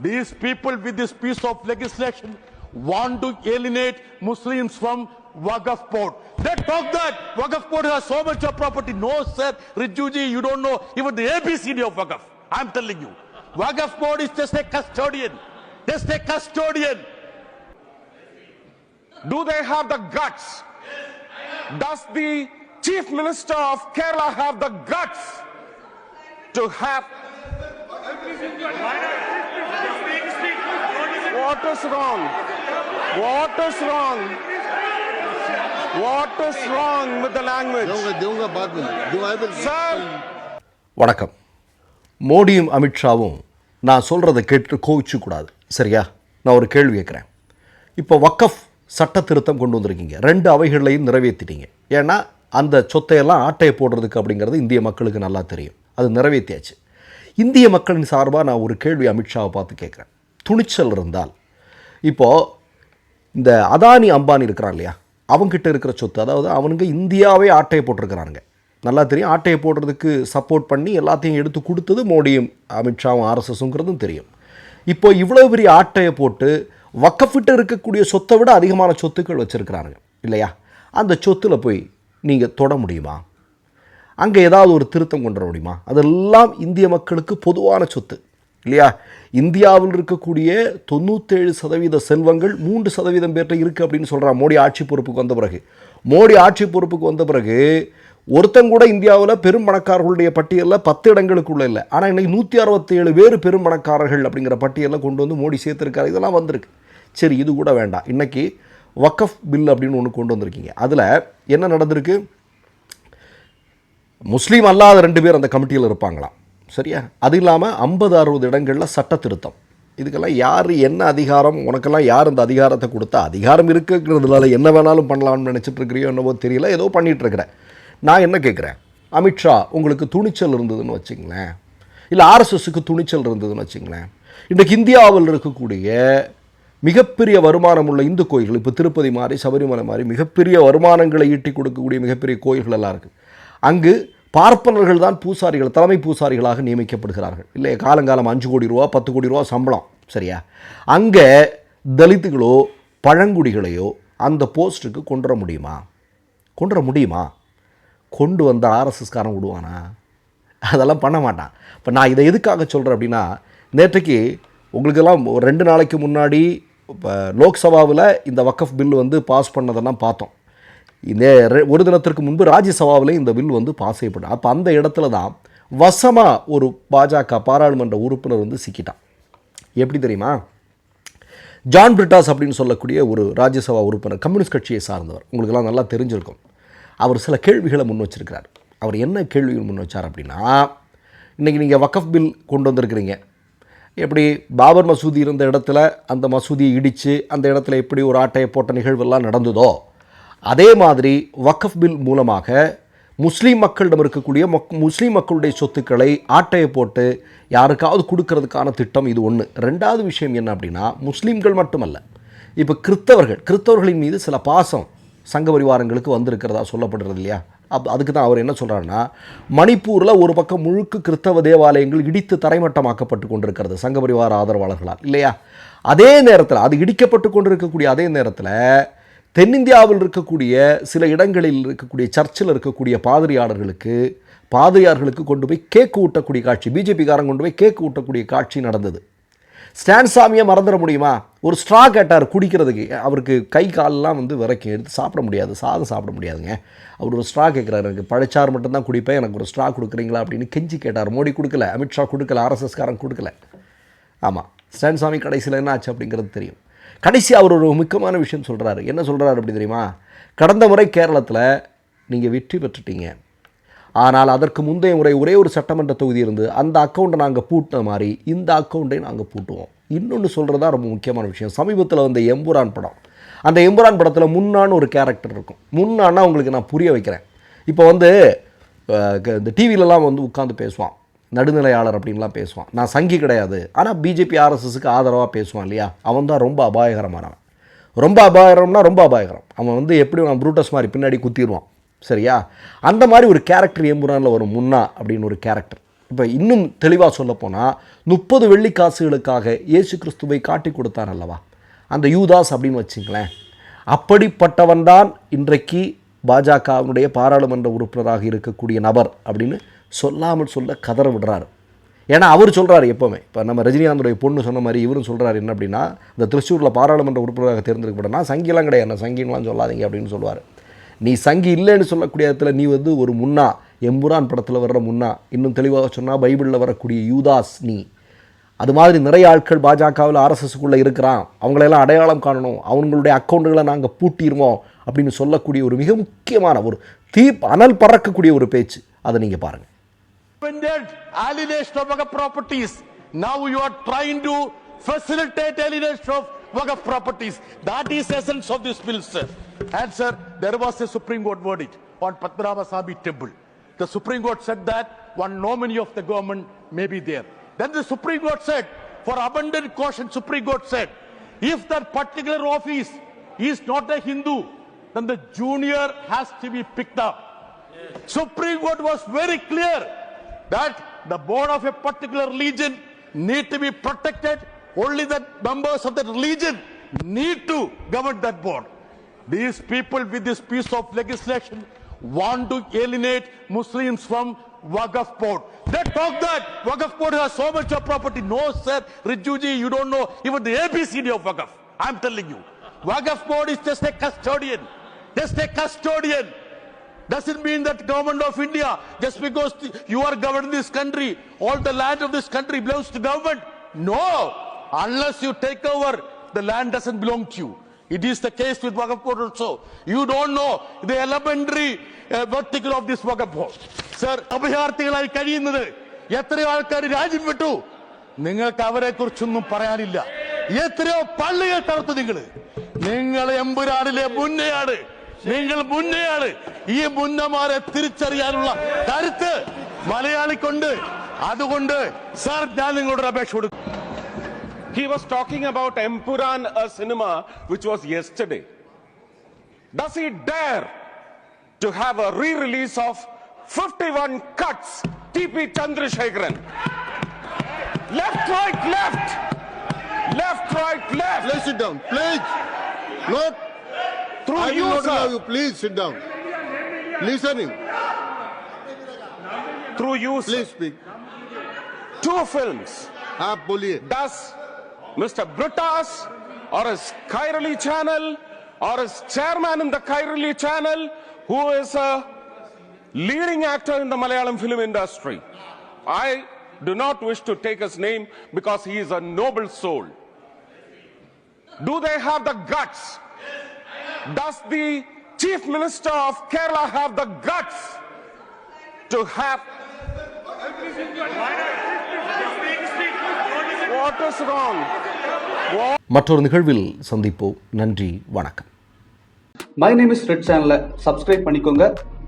These people with this piece of legislation want to alienate Muslims from Waqf board. They talk that Waqf board has so much of property. No, sir, Rijuji, you don't know even the ABCD of Waqf. I'm telling you. Waqf board is just a custodian. Just a custodian. Do they have the guts? Does the Chief Minister of Kerala have the guts to have. what is wrong? What is wrong? What is wrong with the language? Sir. வணக்கம். மோடியும் அமித்ஷாவும் நான் சொல்கிறத கேட்டு கோவிச்சு சரியா? நான் ஒரு கேள்வி கேட்குறேன். இப்போ வக்கஃப் சட்ட திருத்தம் கொண்டு வந்திருக்கீங்க. ரெண்டு அவைகளையும் நிறைவேற்றிட்டீங்க ஏன்னா அந்த சொத்தையெல்லாம் ஆட்டையை போடுறதுக்கு அப்படிங்கிறது இந்திய மக்களுக்கு நல்லா தெரியும். அது நிறைவேற்றியாச்சு இந்திய மக்களின் சார்பாக நான் ஒரு கேள்வி அமித்ஷாவை பார்த்து கேட்குறேன். துணிச்சல் இருந்தால். இப்போது இந்த அதானி அம்பானி இருக்கிறான் இல்லையா? அவங்ககிட்ட இருக்கிற சொத்து அதாவது அவனுங்க இந்தியாவே ஆட்டையை போட்டிருக்கிறானுங்க. நல்லா தெரியும் ஆட்டையை போடுறதுக்கு சப்போர்ட் பண்ணி எல்லாத்தையும் எடுத்து கொடுத்தது மோடியும் அமித்ஷாவும் ஆர்எஸ்எஸுங்கிறதும் தெரியும். இப்போ இவ்வளோ பெரிய ஆட்டையை போட்டு வக்கஃபிட்ட இருக்கக்கூடிய சொத்தை விட அதிகமான சொத்துக்கள் வச்சுருக்கிறானுங்க இல்லையா? அந்த சொத்தில் போய் நீங்கள் தொட முடியுமா? அங்கே ஏதாவது ஒரு திருத்தம் கொண்டு வர முடியுமா? அதெல்லாம் இந்திய மக்களுக்கு பொதுவான சொத்து இல்லையா? இந்தியாவில் இருக்கக்கூடிய தொண்ணூற்றேழு சதவீத செல்வங்கள் மூன்று சதவீதம் பேர்ட்ட இருக்குது அப்படின்னு சொல்கிறான் மோடி ஆட்சி பொறுப்புக்கு வந்த பிறகு. மோடி ஆட்சி பொறுப்புக்கு வந்த பிறகு ஒருத்தங்கூட இந்தியாவில் பெரும் பணக்காரர்களுடைய பட்டியலில் பத்து இடங்களுக்குள்ள இல்லை. ஆனால் இன்றைக்கி நூற்றி அறுபத்தேழு பேர் பெரும் பணக்காரர்கள் அப்படிங்கிற பட்டியலில் கொண்டு வந்து மோடி சேர்த்துருக்காரு. இதெல்லாம் வந்திருக்கு. சரி இது கூட வேண்டாம். இன்றைக்கி வக்கஃப் பில் அப்படின்னு ஒன்று கொண்டு வந்திருக்கீங்க. அதில் என்ன நடந்திருக்கு? முஸ்லீம் அல்லாத ரெண்டு பேர் அந்த கமிட்டியில் இருப்பாங்களாம். சரியா? அது இல்லாமல் ஐம்பது அறுபது இடங்களில் சட்ட திருத்தம் இதுக்கெல்லாம் யார் என்ன அதிகாரம் உனக்கெல்லாம் யார் இந்த அதிகாரத்தை கொடுத்தா அதிகாரம் இருக்குங்கிறதுனால என்ன வேணாலும் பண்ணலாம்னு நினச்சிட்டு இருக்கிறியோ என்னவோ தெரியல ஏதோ பண்ணிகிட்ருக்கிறேன் நான் என்ன கேட்குறேன்? அமித்ஷா உங்களுக்கு துணிச்சல் இருந்ததுன்னு வச்சுங்களேன். இல்லை ஆர்எஸ்எஸ்க்கு துணிச்சல் இருந்ததுன்னு வச்சுங்களேன். இன்றைக்கு இந்தியாவில் இருக்கக்கூடிய மிகப்பெரிய வருமானம் உள்ள இந்து கோயில்கள் இப்போ திருப்பதி மாதிரி சபரிமலை மாதிரி மிகப்பெரிய வருமானங்களை ஈட்டி கொடுக்கக்கூடிய மிகப்பெரிய கோயில்கள் எல்லாம் இருக்குது அங்கு பார்ப்பனர்கள் தான் பூசாரிகள் தலைமை பூசாரிகளாக நியமிக்கப்படுகிறார்கள். இல்லை காலங்காலம் அஞ்சு கோடி ரூபா பத்து கோடி ரூபா சம்பளம் சரியா? அங்கே தலித்துகளோ பழங்குடிகளையோ அந்த போஸ்ட்டுக்கு கொண்டு வர முடியுமா? கொண்டு வர முடியுமா? கொண்டு வந்த ஆர்எஸ்எஸ்காரன் விடுவானா? அதெல்லாம் பண்ண மாட்டான். இப்போ நான் இதை எதுக்காக சொல்கிறேன் அப்படின்னா நேற்றைக்கு உங்களுக்கெல்லாம் ஒரு ரெண்டு நாளைக்கு முன்னாடி இப்போ லோக்சபாவில் இந்த வக்கஃப் பில் வந்து பாஸ் பண்ணதெல்லாம் பார்த்தோம். இந்த ஒரு தினத்திற்கு முன்பு ராஜ்யசபாவில் இந்த பில் வந்து பாஸ் செய்யப்படும் அப்போ அந்த இடத்துல தான் வசமாக ஒரு பாஜக பாராளுமன்ற உறுப்பினர் வந்து சிக்கிட்டான். எப்படி தெரியுமா? ஜான் பிரிட்டாஸ் அப்படின்னு சொல்லக்கூடிய ஒரு ராஜ்யசபா உறுப்பினர் கம்யூனிஸ்ட் கட்சியை சார்ந்தவர். உங்களுக்கெல்லாம் நல்லா தெரிஞ்சிருக்கும். அவர் சில கேள்விகளை முன் வச்சிருக்கிறார். அவர் என்ன கேள்விகள் முன் வச்சார் அப்படின்னா இன்றைக்கி நீங்கள் வக்கஃப் பில் கொண்டு வந்திருக்கிறீங்க. எப்படி பாபர் மசூதி இருந்த இடத்துல அந்த மசூதியை இடித்து அந்த இடத்துல எப்படி ஒரு ஆட்டையை போட்ட நிகழ்வெல்லாம் நடந்ததோ அதே மாதிரி வக்கஃப் பில் மூலமாக முஸ்லீம் மக்களிடம் இருக்கக்கூடிய மக் முஸ்லீம் மக்களுடைய சொத்துக்களை ஆட்டையை போட்டு யாருக்காவது கொடுக்கறதுக்கான திட்டம் இது ஒன்று ரெண்டாவது விஷயம் என்ன அப்படின்னா முஸ்லீம்கள் மட்டுமல்ல இப்போ கிறித்தவர்கள் கிறித்தவர்களின் மீது சில பாசம் சங்க பரிவாரங்களுக்கு வந்திருக்கிறதா சொல்லப்படுறது இல்லையா? அப் அதுக்கு தான் அவர் என்ன சொல்கிறாருன்னா மணிப்பூரில் ஒரு பக்கம் முழுக்க கிறித்தவ தேவாலயங்கள் இடித்து தரைமட்டமாக்கப்பட்டு கொண்டிருக்கிறது சங்க பரிவார ஆதரவாளர்களால் இல்லையா? அதே நேரத்தில் அது இடிக்கப்பட்டு கொண்டிருக்கக்கூடிய அதே நேரத்தில் தென்னிந்தியாவில் இருக்கக்கூடிய சில இடங்களில் இருக்கக்கூடிய சர்ச்சில் இருக்கக்கூடிய பாதிரியாளர்களுக்கு பாதிரியார்களுக்கு கொண்டு போய் கேக்கு ஊட்டக்கூடிய காட்சி பிஜேபிக்காரன் கொண்டு போய் கேக்கு ஊட்டக்கூடிய காட்சி நடந்தது. ஸ்டான் சாமியை மறந்துட முடியுமா? ஒரு ஸ்ட்ரா கேட்டார் குடிக்கிறதுக்கு. அவருக்கு கை காலெல்லாம் வந்து விரைக்கும் எடுத்து சாப்பிட முடியாது சாதம் சாப்பிட முடியாதுங்க. அவர் ஒரு ஸ்ட்ரா கேட்குறாரு எனக்கு பழச்சாறு மட்டும்தான் குடிப்பேன் எனக்கு ஒரு ஸ்ட்ரா கொடுக்குறீங்களா? அப்படின்னு கெஞ்சி கேட்டார். மோடி கொடுக்கல அமித்ஷா கொடுக்கல ஆர்எஸ்எஸ்காரன் கொடுக்கல. ஆமாம் ஸ்டான் சாமி கடைசியில் என்ன ஆச்சு அப்படிங்கிறது தெரியும். கடைசி அவர் ஒரு முக்கியமான விஷயம் சொல்கிறாரு என்ன சொல்கிறாரு அப்படி தெரியுமா? கடந்த முறை கேரளத்தில் நீங்கள் வெற்றி பெற்றுட்டீங்க. ஆனால் அதற்கு முந்தைய முறை ஒரே ஒரு சட்டமன்ற தொகுதி இருந்து அந்த அக்கௌண்ட்டை நாங்கள் பூட்டின மாதிரி இந்த அக்கௌண்ட்டையும் நாங்கள் பூட்டுவோம். இன்னொன்று சொல்கிறதா ரொம்ப முக்கியமான விஷயம். சமீபத்தில் வந்த எம்புரான் படம். அந்த எம்புரான் படத்தில் முன்னான்னு ஒரு கேரக்டர் இருக்கும். முன்னான்னா உங்களுக்கு நான் புரிய வைக்கிறேன். இப்போ வந்து க- இந்த டிவிலலாம் வந்து உட்காந்து பேசுவான். நடுநிலையாளர் அப்படின்லாம் பேசுவான். நான் சங்கி கிடையாது. ஆனால் பிஜேபி ஆர்எஸ்எஸ்க்கு ஆதரவாக பேசுவான் இல்லையா? அவன் தான் ரொம்ப அபாயகரமானவன். ரொம்ப அபாயகரம்னா ரொம்ப அபாயகரம். அவன் வந்து எப்படி அவன் ப்ரூட்டஸ் மாதிரி பின்னாடி குத்திடுவான் சரியா? அந்த மாதிரி ஒரு கேரக்டர் எம்புரானில் வரும் முன்னா அப்படின்னு ஒரு கேரக்டர் இப்போ இன்னும் தெளிவாக சொல்லப்போனால் முப்பது வெள்ளிக்காசுகளுக்காக இயேசு கிறிஸ்துவை காட்டி கொடுத்தார் அல்லவா? அந்த யூதாஸ் அப்படின்னு வச்சுங்களேன். அப்படிப்பட்டவன் தான் இன்றைக்கு பாஜகவினுடைய பாராளுமன்ற உறுப்பினராக இருக்கக்கூடிய நபர் அப்படின்னு சொல்லாமல் சொல்ல கதற விடுறாரு. ஏன்னா அவர் சொல்கிறார் எப்போவுமே. இப்போ நம்ம ரஜினிகாந்துடைய பொண்ணு சொன்ன மாதிரி இவரும் சொல்கிறார் என்ன அப்படின்னா இந்த திருச்சூரில் பாராளுமன்ற உறுப்பினராக தேர்ந்தெடுக்கப்பட்டனா சங்கிலாம் கிடையாது என்ன சங்கின்லாம் சொல்லாதீங்க அப்படின்னு சொல்லுவார். நீ சங்கி இல்லைன்னு சொல்லக்கூடிய இடத்துல நீ வந்து ஒரு முன்னா எம்புரான் படத்தில் வர்ற முன்னா இன்னும் தெளிவாக சொன்னால் பைபிளில் வரக்கூடிய யூதாஸ் நீ. அது மாதிரி நிறைய ஆட்கள் பாஜகவில் ஆர்எஸ்எஸ்க்குள்ளே இருக்கிறான். அவங்களெல்லாம் அடையாளம் காணணும். அவங்களுடைய அக்கௌண்ட்டுகளை நாங்கள் பூட்டிடுவோம் அப்படின்னு சொல்லக்கூடிய ஒரு மிக முக்கியமான ஒரு தீ அனல் பறக்கக்கூடிய ஒரு பேச்சு அதை நீங்கள் பாருங்கள் Suspended alienation of Waqf properties. Now you are trying to facilitate alienation of Waqf properties. That is essence of this bill, sir. And sir, there was a Supreme Court verdict on Padmanabha Swami temple. The Supreme Court said that one nominee of the government may be there. Then the Supreme Court said, for abundant caution, Supreme Court said, if that particular office is not a Hindu, then the junior has to be picked up. Supreme Court was very clear that the board of a particular religion need to be protected. Only the members of that religion need to govern that board. These people with this piece of legislation want to alienate Muslims from Waqf board. They talk that Waqf board has so much of property. No, sir, Rijuji, you don't know even the ABCD of Waqf. I'm telling you. Waqf board is just a custodian. Just a custodian. Doesn't mean that government of India, just because you are governing this country, all the land of this country belongs to government. No, unless you take over, the land doesn't belong to you. It is the case with Waqf board also. You don't know the elementary uh, vertical of this Waqf board. Sir, അഭയാർത്ഥികളായി കഴിയുന്നത് എത്രയോ ആൾക്കാർ രാജ്യം വിട്ടു നിങ്ങൾക്ക് അവരെ കുറിച്ചൊന്നും പറയാനില്ല എത്രയോ പള്ളികൾ തകർത്തു നിങ്ങൾ നിങ്ങൾ എമ്പുരാനിലെ മുന്നയാണ് നിങ്ങൾ മുന്നയാണ് ഈ മുന്നമാരെ തിരിച്ചറിയാനുള്ള കരുത്ത് മലയാളിക്കുണ്ട് അതുകൊണ്ട് സാർ ഞാൻ നിങ്ങളോട് ഒരു അപേക്ഷ കൊടുക്കും He was talking about Empuran, a cinema which was yesterday. Does he dare to have a re-release of 51 cuts? TP Chandrasekharan. Left, right, left. Left, right, left. Please sit down. Please. Not. Through I will you, not allow sir. you. Please sit down. Listening. Through you, sir. Please speak. Two films. आप बोलिए Does Mr. Brutas or his Kairali channel or his chairman in the Kairali channel, who is a leading actor in the Malayalam film industry, I do not wish to take his name because he is a noble soul. Do they have the guts? Does the Chief Minister of Kerala have the guts to have what is wrong? மற்றொரு நிகழ்வில் சந்திப்போம் நன்றி வணக்கம் my name is red சேனலை subscribe பண்ணிக்கோங்க